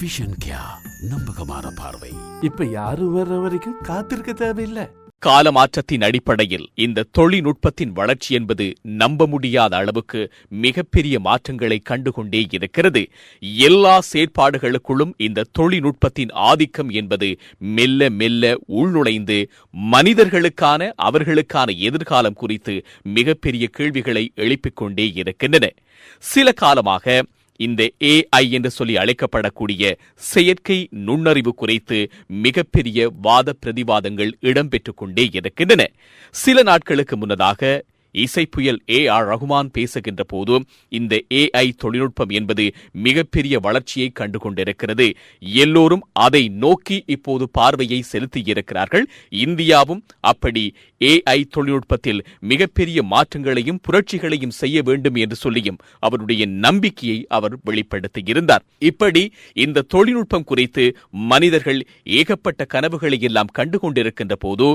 Vision கியா நம்பகமான பார்வை. இப்ப யாரும் வர்ற வரைக்கும் காத்திருக்க தேவையில்லை. காலமாற்றத்தின் அடிப்படையில் இந்த தொழில்நுட்பத்தின் வளர்ச்சி என்பது நம்ப முடியாத அளவுக்கு மிகப்பெரிய மாற்றங்களை கண்டுகொண்டே இருக்கிறது. எல்லா செயற்பாடுகளுக்குள்ளும் இந்த தொழில்நுட்பத்தின் ஆதிக்கம் என்பது மெல்ல மெல்ல உள்நுழைந்து மனிதர்களுக்கான அவர்களுக்கான எதிர்காலம் குறித்து மிகப்பெரிய கேள்விகளை எழுப்பிக் கொண்டே இருக்கின்றன. சில காலமாக இந்த ஏஐ என்று சொல்லி அழைக்கப்படக்கூடிய செயற்கை நுண்ணறிவு குறித்து மிகப்பெரிய வாத பிரதிவாதங்கள் இடம்பெற்றுக் கொண்டே இருக்கின்றன. சில நாட்களுக்கு முன்னதாக இசைப்புயல் ஏ ஆர் ரகுமான் பேசுகின்ற போது இந்த ஏஐ தொழில்நுட்பம் என்பது மிகப்பெரிய வளர்ச்சியை கண்டு கொண்டிருக்கிறது எல்லோரும் அதை நோக்கி இப்போது பார்வையை செலுத்தியிருக்கிறார்கள். இந்தியாவும் அப்படி ஏஐ தொழில்நுட்பத்தில் மிகப்பெரிய மாற்றங்களையும் புரட்சிகளையும் செய்ய வேண்டும் என்று சொல்லியும் அவருடைய நம்பிக்கையை அவர் வெளிப்படுத்தியிருந்தார். இப்படி இந்த தொழில்நுட்பம் குறித்து மனிதர்கள் ஏகப்பட்ட கனவுகளை எல்லாம் கண்டு கொண்டிருக்கின்ற போது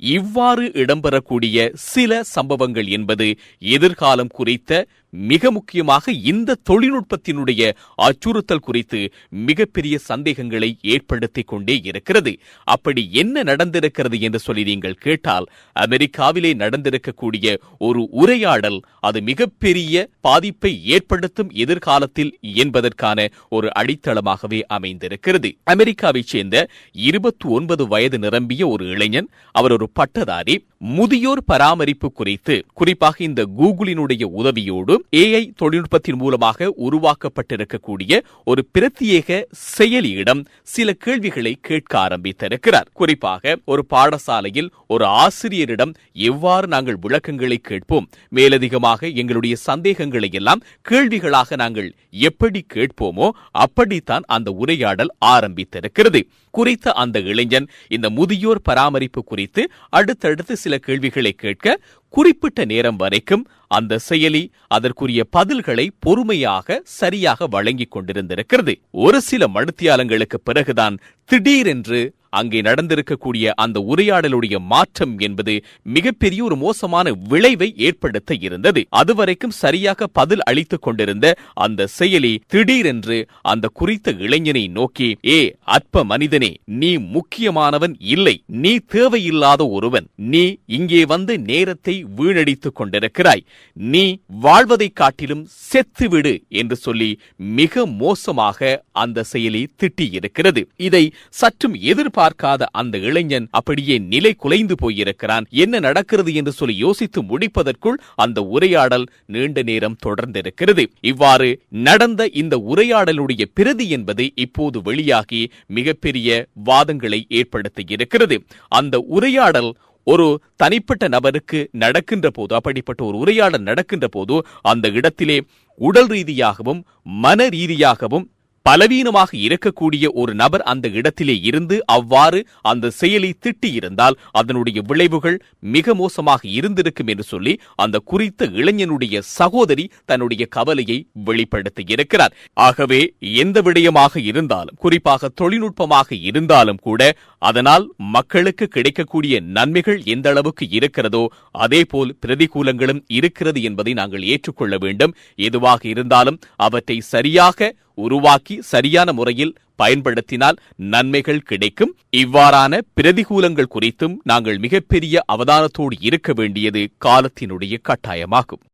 இவ்வாறு இடம்பெறக்கூடிய சில சம்பவங்கள் என்பது எதிர்காலம் குறித்த மிக முக்கியமாக இந்த தொழில்நுட்பத்தினுடைய அச்சுறுத்தல் குறித்து மிகப்பெரிய சந்தேகங்களை ஏற்படுத்திக் கொண்டே இருக்கிறது. அப்படி என்ன நடந்திருக்கிறது என்று சொல்லி நீங்கள் கேட்டால் அமெரிக்காவிலே நடந்திருக்கக்கூடிய ஒரு உரையாடல் அது மிகப்பெரிய பாதிப்பை ஏற்படுத்தும் எதிர்காலத்தில் என்பதற்கான ஒரு அடித்தளமாகவே அமைந்திருக்கிறது. அமெரிக்காவைச் சேர்ந்த இருபத்தி ஒன்பது வயது நிரம்பிய ஒரு இளைஞன் அவர் ஒரு பட்டதாரி முதியோர் பராமரிப்பு குறித்து குறிப்பாக இந்த கூகுளினுடைய உதவியோடு ஏஐ தொழில்நுட்பத்தின் மூலமாக உருவாக்கப்பட்டிருக்கக்கூடிய ஒரு பிரத்யேக செயலியிடம் சில கேள்விகளை கேட்க ஆரம்பித்திருக்கிறார். குறிப்பாக ஒரு பாடசாலையில் ஒரு ஆசிரியரிடம் எவ்வாறு நாங்கள் விளக்கங்களை கேட்போம்? மேலதிகமாக எங்களுடைய சந்தேகங்களை எல்லாம் கேள்விகளாக நாங்கள் எப்படி கேட்போமோ அப்படித்தான் அந்த உரையாடல் ஆரம்பித்திருக்கிறது. குறித்த அந்த இளைஞன் இந்த முதியோர் பராமரிப்பு குறித்து அடுத்தடுத்து சில கேள்விகளை கேட்க குறிப்பிட்ட நேரம் வரைக்கும் அந்த செயலி அதற்குரிய பதில்களை பொறுமையாக சரியாக வழங்கிக் கொண்டிருந்திருக்கிறது. ஒரு சில மணித்தியாலங்களுக்கு பிறகுதான் திடீரென்று அங்கே நடந்திருக்கக்கூடிய அந்த உரையாடலுடைய மாற்றம் என்பது மிகப்பெரிய ஒரு மோசமான விளைவை ஏற்படுத்த இருந்தது. அதுவரைக்கும் சரியாக பதில் அளித்துக் கொண்டிருந்த அந்த செயலி திடீரென்று அந்த குறித்த இளைஞனை நோக்கி ஏ அற்ப மனிதனே நீ முக்கியமானவன் இல்லை. நீ தேவையில்லாத ஒருவன். நீ இங்கே வந்து நேரத்தை வீணடித்துக் கொண்டிருக்கிறாய். நீ வாழ்வதைக் காட்டிலும் செத்துவிடு என்று சொல்லி மிக மோசமாக அந்த செயலி திட்டியிருக்கிறது. இதை சற்றும் எதிர்பார்க்காத அந்த இளைஞன் அப்படியே நிலை குலைந்து போயிருக்கிறான். என்ன நடக்கிறது என்று சொல்லி யோசித்து முடிப்பதற்குள் அந்த உரையாடல் நீண்ட நேரம் தொடர்ந்திருக்கிறது. இவ்வாறு நடந்த இந்த உரையாடலுடைய பிரதி என்பது இப்போது வெளியாகி மிகப்பெரிய வாதங்களை ஏற்படுத்தி இருக்கிறது. அந்த உரையாடல் ஒரு தனிப்பட்ட நபருக்கு நடக்கின்ற போது அப்படிப்பட்ட ஒரு உரையாடல் நடக்கின்ற போது அந்த இடத்திலே உடல் ரீதியாகவும் மன ரீதியாகவும் பலவீனமாக இருக்கக்கூடிய ஒரு நபர் அந்த இடத்திலே இருந்து அவ்வாறு அந்த செயலை திட்டியிருந்தால் அதனுடைய விளைவுகள் மிக மோசமாக இருந்திருக்கும் என்று சொல்லி அந்த குறித்த இளைஞனுடைய சகோதரி தன்னுடைய கவலையை வெளிப்படுத்தி இருக்கிறார். ஆகவே எந்த விடயமாக இருந்தாலும் குறிப்பாக தொழில்நுட்பமாக இருந்தாலும் கூட அதனால் மக்களுக்கு கிடைக்கக்கூடிய நன்மைகள் எந்த அளவுக்கு இருக்கிறதோ அதே போல் பிரதிகூலங்களும் இருக்கிறது என்பதை நாங்கள் ஏற்றுக்கொள்ள வேண்டும். எதுவாக இருந்தாலும் அவற்றை சரியாக உருவாக்கி சரியான முறையில் பயன்படுத்தினால் நன்மைகள் கிடைக்கும். இவ்வாறான பிரதிகூலங்கள் குறித்தும் நாங்கள் மிகப்பெரிய அவதானத்தோடு இருக்க வேண்டியது காலத்தினுடைய கட்டாயமாகும்.